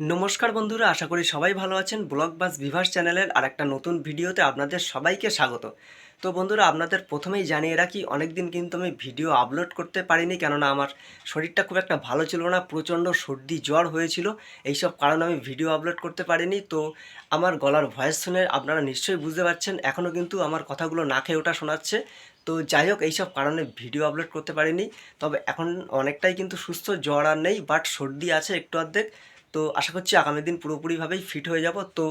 নমস্কার বন্ধুরা, আশা করি সবাই ভালো আছেন। ব্লগ বাস ভিভাস চ্যানেলের আর একটা নতুন ভিডিওতে আপনাদের সবাইকে স্বাগত। তো বন্ধুরা, আপনাদের প্রথমেই জানিয়ে রাখি অনেক দিন কিন্তু আমি ভিডিও আপলোড করতে পারিনি, কেননা আমার শরীরটা খুব একটা ভালো ছিল না, প্রচণ্ড সর্দি, জ্বর হয়েছিল। এইসব কারণে আমি ভিডিও আপলোড করতে পারিনি। তো আমার গলার ভয়েস শুনে আপনারা নিশ্চয়ই বুঝতে পারছেন এখনও কিন্তু আমার কথাগুলো না খেয়ে ওটা শোনাচ্ছে। তো যাই হোক, এইসব কারণে ভিডিও আপলোড করতে পারিনি। তবে এখন অনেকটাই কিন্তু সুস্থ, জ্বর আর নেই, বাট সর্দি আছে একটু অর্ধেক। তো আশা করছি আগামী দিন পুরোপুরিভাবেই ফিট হয়ে যাব। তো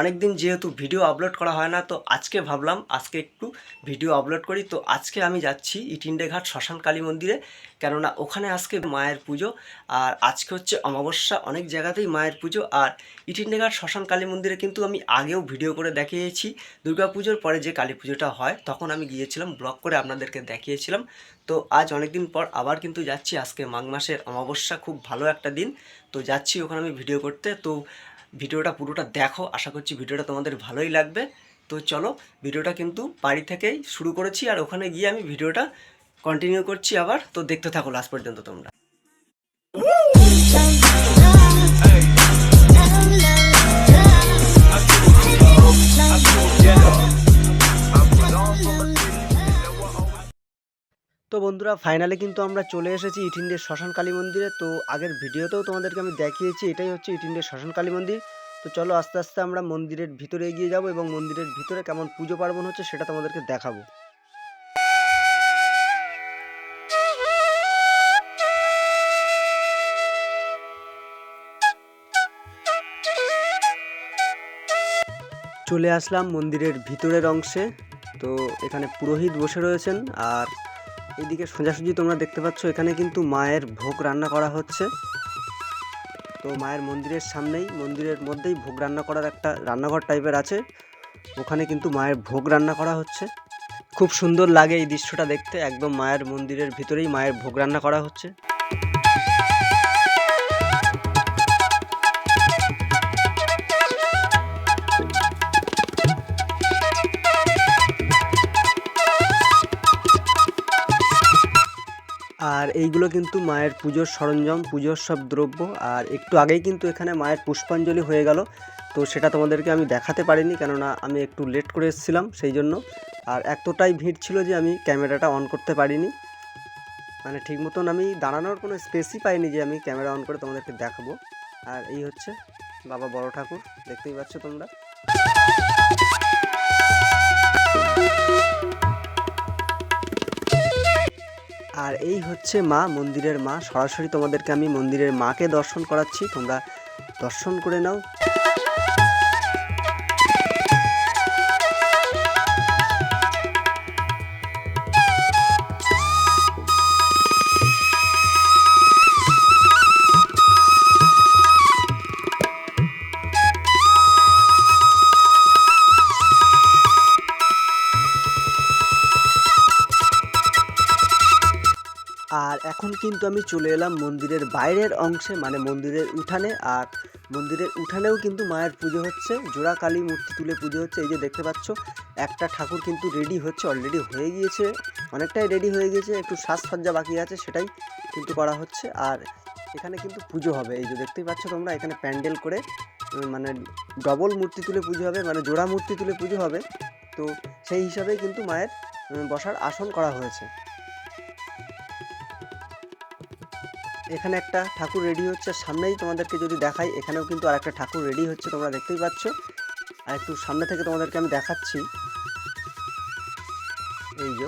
অনেক দিন যেহেতু ভিডিও আপলোড করা হয় না, তো আজকে ভাবলাম আজকে একটু ভিডিও আপলোড করি। তো আজকে আমি যাচ্ছি ইটিন্ডে ঘাট শ্মশান কালী মন্দিরে। কেননা ওখানে আজকে মায়ের পুজো, আর আজকে হচ্ছে অমাবস্যা, অনেক জায়গাতেই মায়ের পুজো, আর ইটিন্ডেঘাট শ্মশান কালী মন্দিরে কিন্তু আমি আগেও ভিডিও করে দেখিয়েছি। পুজোর পরে যে কালী পুজোটা হয়, তখন আমি গিয়েছিলাম, ব্লগ করে আপনাদেরকে দেখিয়েছিলাম। তো আজ অনেক দিন পর আবার কিন্তু যাচ্ছি, আজকে মাঘ মাসের অমাবস্যা, খুব ভালো একটা দিন। তো যাচ্ছি ওখানে আমি ভিডিও করতে। তো ভিডিওটা পুরোটা দেখো, আশা করছি ভিডিওটা তোমাদের ভালোই লাগবে। তো চলো, ভিডিওটা কিন্তু বাড়ি থেকেই শুরু করেছি, আর ওখানে গিয়ে আমি ভিডিওটা কন্টিনিউ করছি আবার, তো দেখতে থাকো লাস্ট পর্যন্ত তোমরা। তো বন্ধুরা ফাইনালে কিন্তু আমরা চলে এসেছি ইটিন্ডের শ্মশান কালী মন্দিরে। তো আগের ভিডিওতেও তোমাদেরকে আমি দেখিয়েছি, এটাই হচ্ছে ইটিন্ডের শ্মশান কালী মন্দির। তো চলো আস্তে আস্তে আমরা মন্দিরের ভিতরে এগিয়ে যাব এবং মন্দিরের ভিতরে কেমন পুজো পার্বণ হচ্ছে সেটা তোমাদেরকে দেখাবো। চলে আসলাম মন্দিরের ভিতরের অংশে। তো এখানে পুরোহিত বসে রয়েছেন আর এদিকে সোজাসুজি তোমরা দেখতে পাচ্ছ, এখানে কিন্তু মায়ের ভোগ রান্না করা হচ্ছে। তো মায়ের মন্দিরের সামনেই, মন্দিরের মধ্যেই ভোগ রান্না করার একটা রান্নাঘর টাইপের আছে। ওখানে কিন্তু মায়ের ভোগ রান্না করা হচ্ছে। খুব সুন্দর লাগে এই দৃশ্যটা দেখতে, একদম মায়ের মন্দিরের ভিতরেই মায়ের ভোগ রান্না করা হচ্ছে। আর এইগুলো কিন্তু মায়ের পুজোর সরঞ্জাম, পুজোর সব দ্রব্য। আর একটু আগেই কিন্তু এখানে মায়ের পুষ্পাঞ্জলি হয়ে গেল। তো সেটা তোমাদেরকে আমি দেখাতে পারিনি, কেননা আমি একটু লেট করে এসেছিলাম সেই জন্য আর এতটাই ভিড় ছিল যে আমি ক্যামেরাটা অন করতে পারিনি। মানে ঠিক মতন আমি দাঁড়ানোর কোনো স্পেসই পাইনি যে আমি ক্যামেরা অন করে তোমাদেরকে দেখাবো। আর এই হচ্ছে বাবা বড় ঠাকুর, দেখতেই পাচ্ছ তোমরা। আর এই হচ্ছে মা, মন্দিরের মা। সরাসরি তোমাদেরকে আমি মন্দিরের মাকে দর্শন করাচ্ছি। তোমরা দর্শন করে নাও। আর এখন কিন্তু আমি চলে এলাম মন্দিরের বাইরের অংশে মানে মন্দিরের উঠানে। আর মন্দিরের উঠানেও কিন্তু মায়ের পুজো হচ্ছে, জোড়া কালী মূর্তি তুলে পুজো হচ্ছে। এই যে দেখতে পাচ্ছ, একটা ঠাকুর কিন্তু রেডি হচ্ছে অলরেডি হয়ে গিয়েছে। অনেকটাই রেডি হয়ে গিয়েছে, একটু সাজসজ্জা বাকি আছে, সেটাই কিন্তু করা হচ্ছে। আর এখানে কিন্তু পুজো হবে। এই যে দেখতেই পাচ্ছ তোমরা, এখানে প্যান্ডেল করে মানে ডবল মূর্তি তুলে পুজো হবে মানে জোড়া মূর্তি তুলে পুজো হবে। তো সেই হিসাবেই কিন্তু মায়ের বসার আসন করা হয়েছে। এখানে একটা ঠাকুর রেডি হচ্ছে। সামনেই তোমাদেরকে যদি দেখাই, এখানেও কিন্তু আর একটা ঠাকুর রেডি হচ্ছে, তোমরা দেখতেই পাচ্ছ। আর একটু সামনে থেকে তোমাদেরকে আমি দেখাচ্ছি। এই যে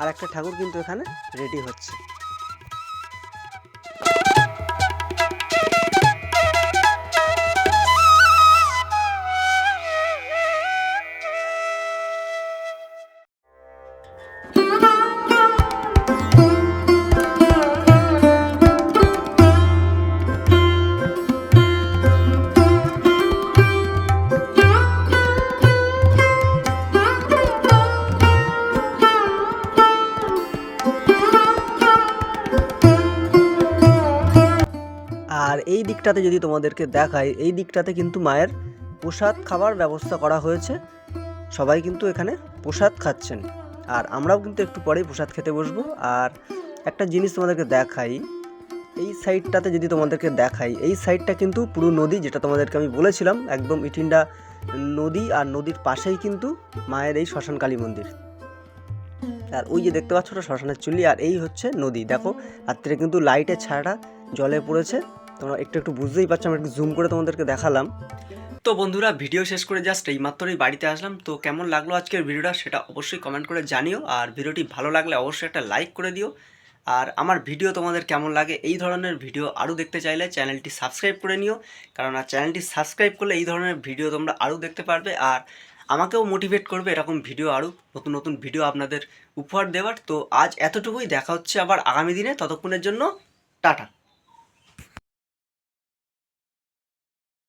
আর একটা ঠাকুর কিন্তু এখানে রেডি হচ্ছে। আর এই দিকটাতে যদি তোমাদেরকে দেখাই, এই দিকটাতে কিন্তু মায়ের প্রসাদ খাবার ব্যবস্থা করা হয়েছে। সবাই কিন্তু এখানে প্রসাদ খাচ্ছেন। আর আমরাও কিন্তু একটু পরেই প্রসাদ খেতে বসবো। আর একটা জিনিস তোমাদেরকে দেখাই, এই সাইডটাতে যদি তোমাদেরকে দেখাই, এই সাইডটা কিন্তু পুরো নদী, যেটা তোমাদেরকে আমি বলেছিলাম, একদম ইটিন্ডা নদী আর নদীর পাশেই কিন্তু মায়ের এই শ্মশান কালী মন্দির। আর ওই যে দেখতে পাচ্ছ ওটা শ্মশানের চুল্লি, আর এই হচ্ছে নদী। দেখো, রাত্রে কিন্তু লাইটের ছায়াটা জলে পড়েছে। তোমরা একটু একটু বুঝতেই পারছ আমি একটু জুম করে তোমাদেরকে দেখালাম। তো বন্ধুরা, ভিডিও শেষ করে জাস্ট এই মাত্রই বাড়িতে আসলাম। তো কেমন লাগল আজকের ভিডিওটা সেটা অবশ্যই কমেন্ট করে জানিও। আর ভিডিওটি ভালো লাগলে অবশ্যই একটা লাইক করে দিও। আর আমার ভিডিও তোমাদের কেমন লাগে এই ধরনের ভিডিও আরও দেখতে চাইলে চ্যানেলটি সাবস্ক্রাইব করে নিও। কারণ আর চ্যানেলটি সাবস্ক্রাইব করলে এই ধরনের ভিডিও তোমরা আরও দেখতে পারবে। আর আমাকেও মোটিভেট করবে এরকম ভিডিও আরও নতুন নতুন ভিডিও আপনাদের উপহার দেওয়ার। তো আজ এতটুকুই, দেখা হচ্ছে আবার আগামী দিনে ততক্ষণের জন্য, টাটা।